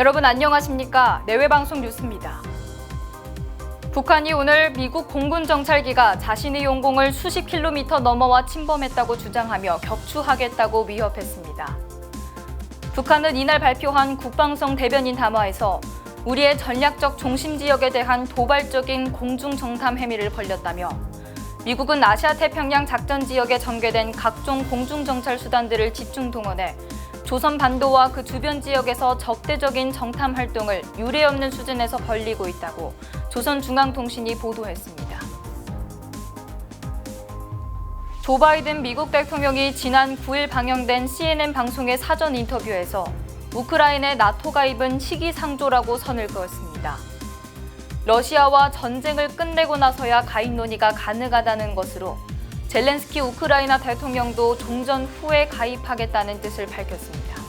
여러분 안녕하십니까? 내외방송 뉴스입니다. 북한이 오늘 미국 공군 정찰기가 자신의 용공을 수십 킬로미터 넘어와 침범했다고 주장하며 격추하겠다고 위협했습니다. 북한은 이날 발표한 국방성 대변인 담화에서 우리의 전략적 중심 지역에 대한 도발적인 공중 정탐 행위를 벌였다며 미국은 아시아 태평양 작전 지역에 전개된 각종 공중 정찰 수단들을 집중 동원해 조선 반도와 그 주변 지역에서 적대적인 정탐 활동을 유례없는 수준에서 벌리고 있다고 조선중앙통신이 보도했습니다. 조 바이든 미국 대통령이 지난 9일 방영된 CNN 방송의 사전 인터뷰에서 우크라이나의 나토 가입은 시기상조라고 선을 그었습니다. 러시아와 전쟁을 끝내고 나서야 가입 논의가 가능하다는 것으로 젤렌스키 우크라이나 대통령도 종전 후에 가입하겠다는 뜻을 밝혔습니다.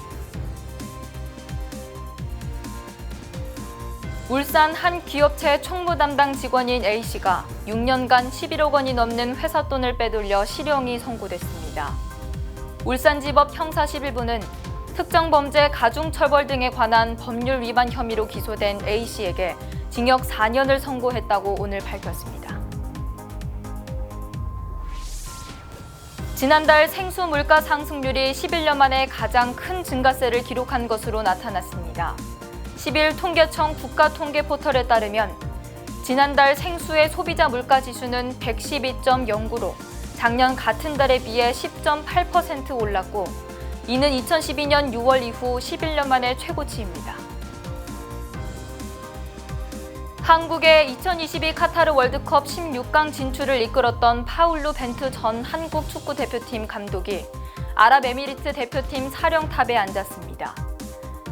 울산 한 기업체 총무 담당 직원인 A씨가 6년간 11억 원이 넘는 회사 돈을 빼돌려 실형이 선고됐습니다. 울산지법 형사 11부는 특정 범죄 가중처벌 등에 관한 법률 위반 혐의로 기소된 A씨에게 징역 4년을 선고했다고 오늘 밝혔습니다. 지난달 생수 물가 상승률이 11년 만에 가장 큰 증가세를 기록한 것으로 나타났습니다. 10일 통계청 국가통계 포털에 따르면 지난달 생수의 소비자 물가 지수는 112.09로 작년 같은 달에 비해 10.8% 올랐고 이는 2012년 6월 이후 11년 만의 최고치입니다. 한국의 2022 카타르 월드컵 16강 진출을 이끌었던 파울루 벤트 전 한국 축구 대표팀 감독이 아랍에미리트 대표팀 사령탑에 앉았습니다.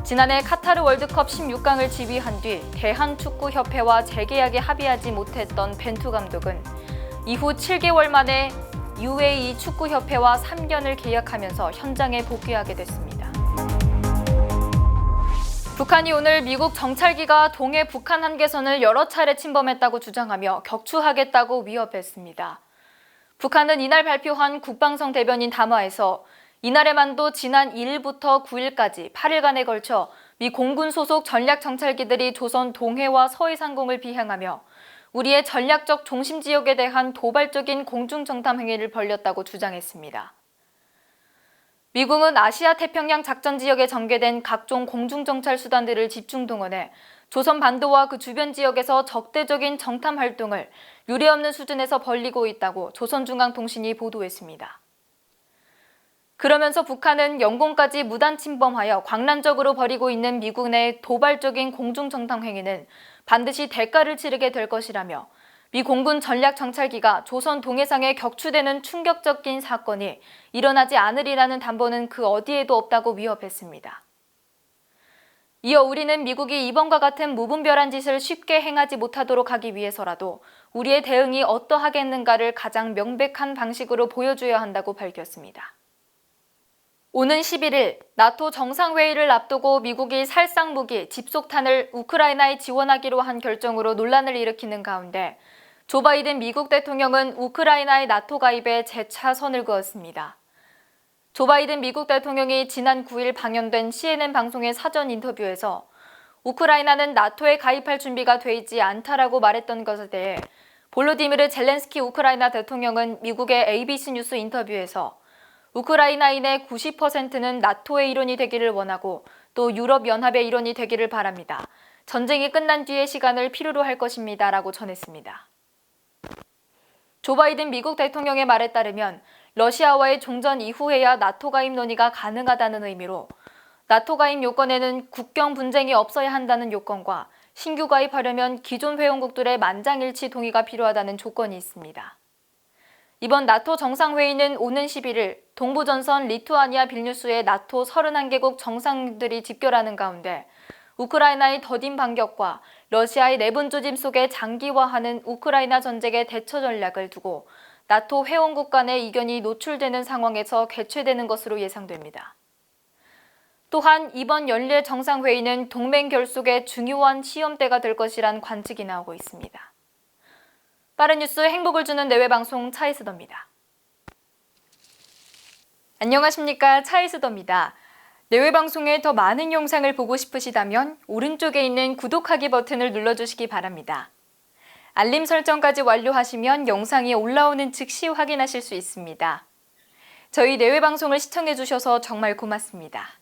지난해 카타르 월드컵 16강을 지휘한 뒤 대한축구협회와 재계약에 합의하지 못했던 벤투 감독은 이후 7개월 만에 UAE 축구협회와 3년을 계약하면서 현장에 복귀하게 됐습니다. 북한이 오늘 미국 정찰기가 동해 북한 한계선을 여러 차례 침범했다고 주장하며 격추하겠다고 위협했습니다. 북한은 이날 발표한 국방성 대변인 담화에서 이날에만도 지난 1일부터 9일까지 8일간에 걸쳐 미 공군 소속 전략 정찰기들이 조선 동해와 서해 상공을 비행하며 우리의 전략적 중심 지역에 대한 도발적인 공중 정탐 행위를 벌였다고 주장했습니다. 미국은 아시아 태평양 작전 지역에 전개된 각종 공중 정찰 수단들을 집중 동원해 조선 반도와 그 주변 지역에서 적대적인 정탐 활동을 유례없는 수준에서 벌리고 있다고 조선중앙통신이 보도했습니다. 그러면서 북한은 영공까지 무단 침범하여 광란적으로 벌이고 있는 미군의 도발적인 공중 정탐 행위는 반드시 대가를 치르게 될 것이라며 미 공군 전략 정찰기가 조선 동해상에 격추되는 충격적인 사건이 일어나지 않으리라는 담보는 그 어디에도 없다고 위협했습니다. 이어 우리는 미국이 이번과 같은 무분별한 짓을 쉽게 행하지 못하도록 하기 위해서라도 우리의 대응이 어떠하겠는가를 가장 명백한 방식으로 보여줘야 한다고 밝혔습니다. 오는 11일 나토 정상회의를 앞두고 미국이 살상 무기 집속탄을 우크라이나에 지원하기로 한 결정으로 논란을 일으키는 가운데 조 바이든 미국 대통령은 우크라이나의 나토 가입에 재차 선을 그었습니다. 조 바이든 미국 대통령이 지난 9일 방영된 CNN 방송의 사전 인터뷰에서 우크라이나는 나토에 가입할 준비가 돼 있지 않다라고 말했던 것에 대해 볼로디미르 젤렌스키 우크라이나 대통령은 미국의 ABC 뉴스 인터뷰에서 우크라이나인의 90%는 나토의 일원이 되기를 원하고 또 유럽연합의 일원이 되기를 바랍니다. 전쟁이 끝난 뒤의 시간을 필요로 할 것입니다. 라고 전했습니다. 조 바이든 미국 대통령의 말에 따르면 러시아와의 종전 이후에야 나토 가입 논의가 가능하다는 의미로 나토 가입 요건에는 국경 분쟁이 없어야 한다는 요건과 신규 가입하려면 기존 회원국들의 만장일치 동의가 필요하다는 조건이 있습니다. 이번 나토 정상회의는 오는 11일 동부전선 리투아니아 빌뉴스의 나토 31개국 정상들이 집결하는 가운데 우크라이나의 더딘 반격과 러시아의 내분 조짐 속에 장기화하는 우크라이나 전쟁의 대처 전략을 두고 나토 회원국 간의 이견이 노출되는 상황에서 개최되는 것으로 예상됩니다. 또한 이번 연례 정상회의는 동맹 결속의 중요한 시험대가 될 것이란 관측이 나오고 있습니다. 빠른 뉴스 행복을 주는 내외 방송 차이스더입니다. 안녕하십니까 차이스더입니다. 내외 방송의 더 많은 영상을 보고 싶으시다면 오른쪽에 있는 구독하기 버튼을 눌러주시기 바랍니다. 알림 설정까지 완료하시면 영상이 올라오는 즉시 확인하실 수 있습니다. 저희 내외 방송을 시청해 주셔서 정말 고맙습니다.